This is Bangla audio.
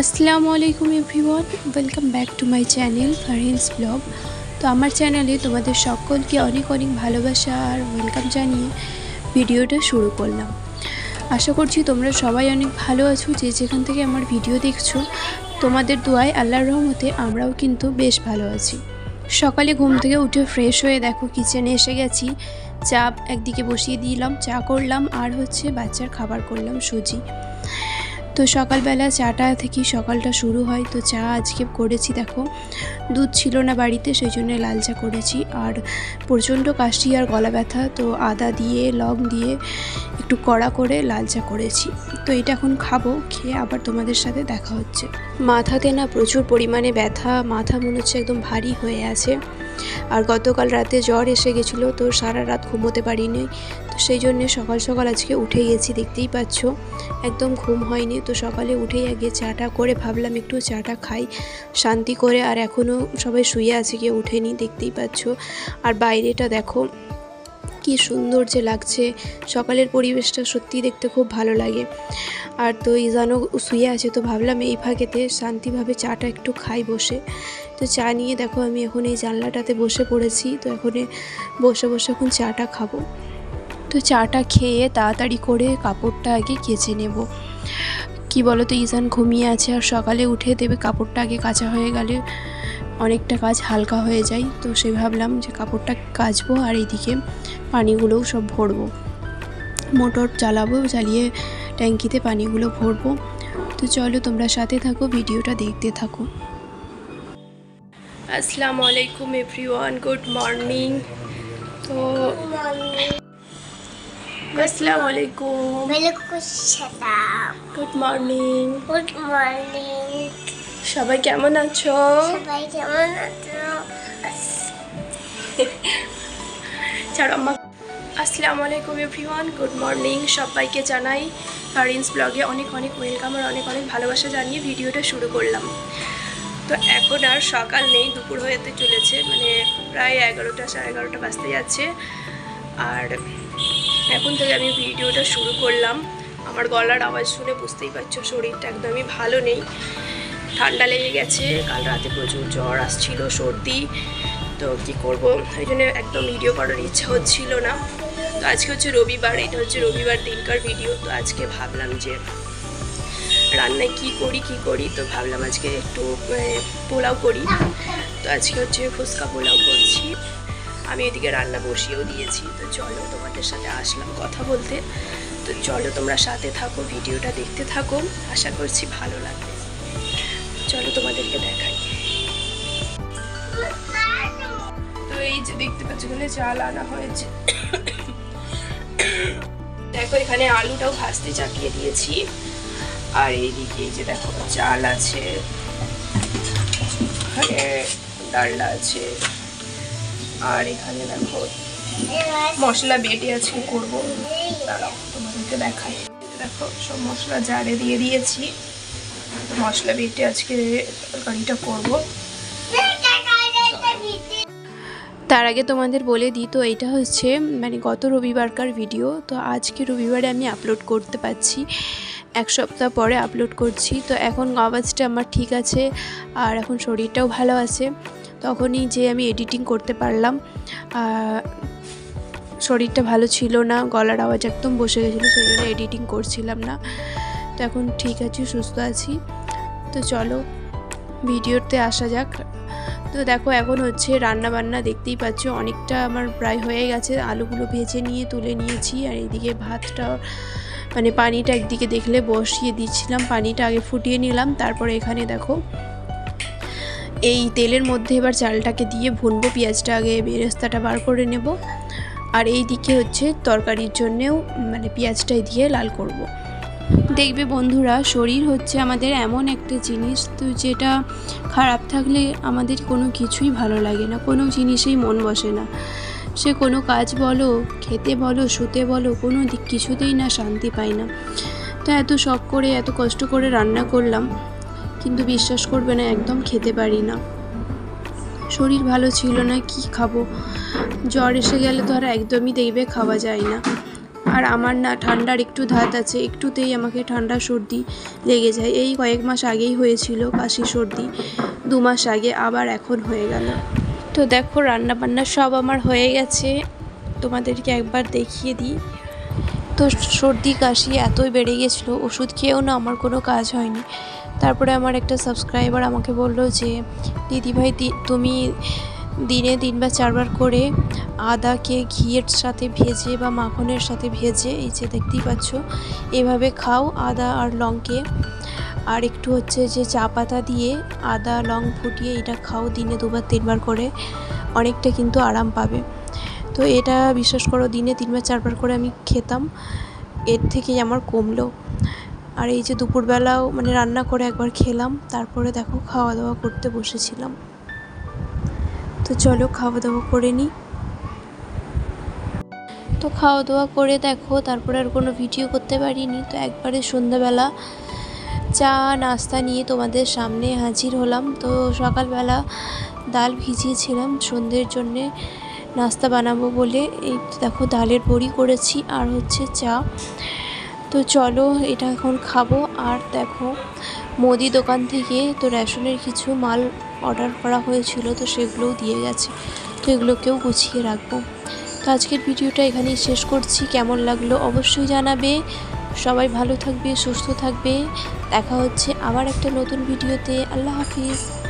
আসসালামু আলাইকুম everyone, welcome back to my channel Farhin's blog. তো আমার চ্যানেলে তোমাদের সকলকে অনেক অনেক ভালোবাসা আর ওয়েলকাম জানিয়ে ভিডিওটা শুরু করলাম। আশা করছি তোমরা সবাই অনেক ভালো আছো, যে যেখান থেকে আমার ভিডিও দেখছ। তোমাদের দোয়ায় আল্লাহর রহমতে আমরাও কিন্তু বেশ ভালো আছি। সকালে ঘুম থেকে উঠে ফ্রেশ হয়ে দেখো কিচেনে এসে গেছি। চা একদিকে বসিয়ে দিলাম, চা করলাম আর হচ্ছে বাচ্চার খাবার করলাম সুজি। তো সকালবেলা চাটা থেকে সকালটা শুরু হয়। তো চা আজকে করেছি, দেখো। দুধ ছিল না বাড়িতে সেই জন্য লাল চা করেছি। আর প্রচণ্ড কাশি আর গলা ব্যথা, তো আদা দিয়ে, লং দিয়ে একটু কড়া করে লাল চা করেছি। তো এটা এখন খাব, খেয়ে আবার তোমাদের সাথে দেখা হচ্ছে। মাথাতে না প্রচুর পরিমাণে ব্যথা, মাথা মনে হচ্ছে একদম ভারী হয়ে আছে। আর গতকাল রাতে জ্বর এসে গেছিল, তো সারা রাত ঘুমোতে পারিনি। তো সেই জন্যে সকাল সকাল আজকে উঠে গেছি, দেখতেই পাচ্ছ। একদম ঘুম হয়নি, তো সকালে উঠেই আগে চাটা করে ভাবলাম একটু চাটা খাই, শান্তি করে। আর এখনও সবাই শুয়ে আছে, কেউ উঠেনি, দেখতেই পাচ্ছ। আর বাইরেটা দেখো, কি সুন্দর যে লাগছে। সকালের পরিবেশটা সত্যি দেখতে খুব ভালো লাগে। আর তো ইজানও শুয়ে আছে, তো ভাবলাম এই ফাঁকেতে শান্তিভাবে চাটা একটু খাই বসে। তো চা নিয়ে দেখো আমি এখন এই জানলাটাতে বসে পড়েছি, তো এখন বসে বসে এখন চাটা খাব। তো চাটা খেয়ে তাড়াতাড়ি করে কাপড়টা আগে কেচে নেব। কি বলো তো ইজান ঘুমিয়ে আছে আর সকালে উঠে দেবে কাপড়টা আগে কাচা হয়ে গেলে অনেকটা কাজ হালকা হয়ে যায়, তো সে ভাবলাম যে কাপড়টা কাচবো আর এইদিকে পানিগুলোও সব ভরবো। মোটর চালাবো, চালিয়ে ট্যাঙ্কিতে পানিগুলো ভরবো। তো চলো তোমরা সাথে থাকো, ভিডিওটা দেখতে থাকো। আসসালামু আলাইকুম এভরিওয়ান গুড মর্নিং। তো আসসালামু আলাইকুম। Good morning. Good morning. সবাই কেমন আছো? সবাই কেমন আছো? ছাড়ো আম্মা। আসসালামু আলাইকুম এভরিওয়ান গুড মর্নিং। সবাইকে জানাই কারিন্স ব্লগে অনেক অনেক ওয়েলকাম আর অনেক অনেক ভালোবাসা জানিয়ে ভিডিওটা শুরু করলাম। তো এখন আর সকাল নেই, দুপুর হয়েতে চলেছে মানে প্রায় এগারোটা, সাড়ে এগারোটা বাজতে যাচ্ছে। আর এখন থেকে আমি ভিডিওটা শুরু করলাম। আমার গলার আওয়াজ শুনে বুঝতেই পারছ, শরীরটা একদমই ভালো নেই। ঠান্ডা লেগে গেছে, কাল রাতে প্রচুর জ্বর আসছিল, সর্দি। তো কী করব, ওই জন্য একদম ভিডিও করার ইচ্ছা হচ্ছিল না। তো আজকে হচ্ছে রবিবার, এটা হচ্ছে রবিবার দিনকার ভিডিও তো আজকে ভাবলাম যে রান্নায় কি করি কি করি? তো ভাবলাম আজকে একটু পোলাও করি। তো আজকে হচ্ছে ফুচকা পোলাও করছি। আমি এদিকে রান্না বসিয়েও দিয়েছি। তো চলো তোমাদের সাথে আসলাম কথা বলতে। তো চলো তোমরা সাথে থাকো, ভিডিওটা দেখতে থাকো। আশা করছি ভালো লাগবে। চলো তোমাদেরকে দেখাই। তো এই যে দেখতে পাচ্ছ, এখানে চাল আনা হয়েছে। দেখো, এখানে আলুটাও ভাজতে চাপিয়ে দিয়েছি। আর এইদিকে যে দেখো, চাল আছে, এখানে ডালটা আছে, আর এখানে দেখো মশলা বেটে আজকে করব। দাঁড়াও, তোমাদেরকে দেখাই। দেখো, সব মশলা জারে দিয়ে দিয়েছি। মশলা বেটে আজকে তরকারিটা করব। তার আগে তোমাদের বলে দিই, তো এটা হচ্ছে মানে গত রবিবারকার ভিডিও তো আজকে রবিবারে আমি আপলোড করতে পারছি। এক সপ্তাহ পরে আপলোড করছি। তো এখন আওয়াজটা আমার ঠিক আছে, আর এখন শরীরটাও ভালো আছে। তখনই যে আমি এডিটিং করতে পারলাম শরীরটা ভালো ছিল না, গলার আওয়াজ একদম বসে গেছিল, সেই জন্য এডিটিং করছিলাম না। তো এখন ঠিক আছি, সুস্থ আছি। তো চলো, ভিডিওতে আসা যাক। তো দেখো, এখন হচ্ছে রান্না বান্না দেখতেই পাচ্ছ, অনেকটা আমার প্রায় হয়ে গেছে। আলুগুলো ভেজে নিয়ে, তুলে নিয়েছি, আর এইদিকে ভাতটা মানে পানিটা একদিকে দেখলে বসিয়ে দিচ্ছিলাম, পানিটা আগে ফুটিয়ে নিলাম, তারপরে এখানে দেখো এই তেলের মধ্যে এবার চালটাকে দিয়ে ভুনবো, পেঁয়াজটা আগে বেরেস্তাটা বার করে নেব আর এই দিকে হচ্ছে তরকারির জন্যেও মানে পেঁয়াজটাই দিয়ে লাল করব। দেখবে বন্ধুরা, শরীর হচ্ছে আমাদের এমন একটা জিনিস, তো যেটা খারাপ থাকলে আমাদের কোনো কিছুই ভালো লাগে না, কোনো জিনিসেই মন বসে না সে কোনো কাজ বলো, খেতে বলো, শুতে বলো, কোনো দিক কিছুতেই না শান্তি পায় না। তো এত শখ করে, এত কষ্ট করে রান্না করলাম, কিন্তু বিশ্বাস করবে না, একদম খেতে পারি না। শরীর ভালো ছিল না, কি খাব? জ্বর এসে গেলে তো আর একদমই দেখবে খাওয়া যায় না। আর আমার না, ঠান্ডার একটু ধাত আছে, একটুতেই আমাকে ঠান্ডা সর্দি লেগে যায়। এই কয়েক মাস আগেই হয়েছিল কাশি সর্দি, দু মাস আগে, আবার এখন হয়ে গেল। তো দেখো রান্না বান্না সব আমার হয়ে গেছে। তোমাদেরকে একবার দেখিয়ে দিই। তো সর্দি কাশি এতই বেড়ে গেছিল, ওষুধ খেয়েও না আমার কোনো কাজ হয়নি। তারপরে আমার একটা সাবস্ক্রাইবার আমাকে বলল যে দিদিভাই তুমি দিনে তিন বা চারবার করে আদাকে ঘিয়ের সাথে ভেজে বা মাখনের সাথে ভেজে, এই যে দেখতেই পাচ্ছ, এভাবে খাও আদা আর লংকে আর একটু হচ্ছে যে চা পাতা দিয়ে আদা, লং ফুটিয়ে এটা খাও দিনে দুবার, তিনবার করে। অনেকটা কিন্তু আরাম পাবে। তো এটা বিশ্বাস করো, দিনে তিনবার, চারবার করে আমি খেতাম। এর থেকেই আমার কমলো। আর এই যে দুপুরবেলাও মানে রান্না করে একবার খেলাম। তারপরে দেখো খাওয়া দাওয়া করতে বসেছিলাম। তো চলো খাওয়া দাওয়া করে নিই। তো খাওয়া দাওয়া করে দেখো, তারপরে আর কোনো ভিডিও করতে পারিনি। তো একবারে সন্ধ্যাবেলা চা, নাস্তা নিয়ে তোমাদের সামনে হাজির হলাম। তো সকালবেলা ডাল ভিজিয়েছিলাম, সন্ধ্যের জন্যে নাস্তা বানাবো বলে। এই দেখো, ডালের বড়ি করেছি আর হচ্ছে চা। তো চলো, এটা এখন খাব। আর দেখো, মুদি দোকান থেকে তো রেশনের কিছু মাল অর্ডার করা হয়েছিল, তো সেগুলোও দিয়ে গেছে। তো এগুলোকেও গুছিয়ে রাখব। তো আজকের ভিডিওটা এখানেই শেষ করছি। কেমন লাগল অবশ্যই জানাবে। সবাই ভালো থাকবে সুস্থ থাকবে। দেখা হচ্ছে আবার একটা নতুন ভিডিওতে। আল্লাহ হাফিজ।